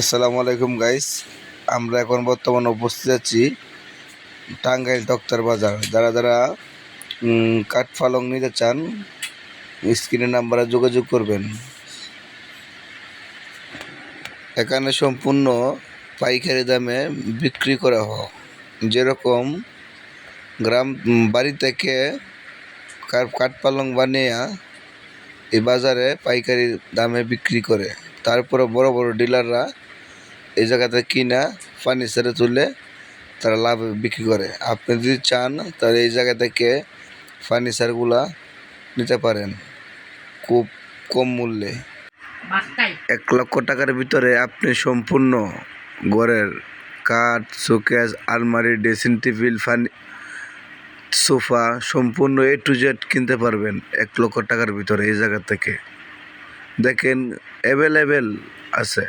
আসসালামু আলাইকুম গাইস আমরা এখন বর্তমানে উপস্থিত আছি টাঙ্গাইল ডক্টর বাজার। যারা যারা কাঠ পালং নিতে চান, স্ক্রিনের নাম্বারে যোগাযোগ করবেন। এখানে সম্পূর্ণ পাইকারি দামে বিক্রি করা হয়। যেরকম গ্রাম বাড়ি থেকে কাঠ কাঠ পালং বানিয়ে এই বাজারে পাইকারি দামে বিক্রি করে। তারপরে বড় বড় ডিলাররা এই জায়গাতে কিনা ফার্নিচারে তুলে তারা লাভ বিক্রি করে। আপনি যদি চান তাহলে এই জায়গা থেকে ফার্নিচারগুলা নিতে পারেন খুব কম মূল্যে। এক লক্ষ টাকার ভিতরে আপনি সম্পূর্ণ ঘরের কাঠ শোকেস আলমারি ড্রেসিং টেবিল ফার্নি সোফা সম্পূর্ণ এ টু জেড কিনতে পারবেন এক লক্ষ টাকার ভিতরে এই জায়গা থেকে। দেখেন অ্যাভেলেবেল আছে।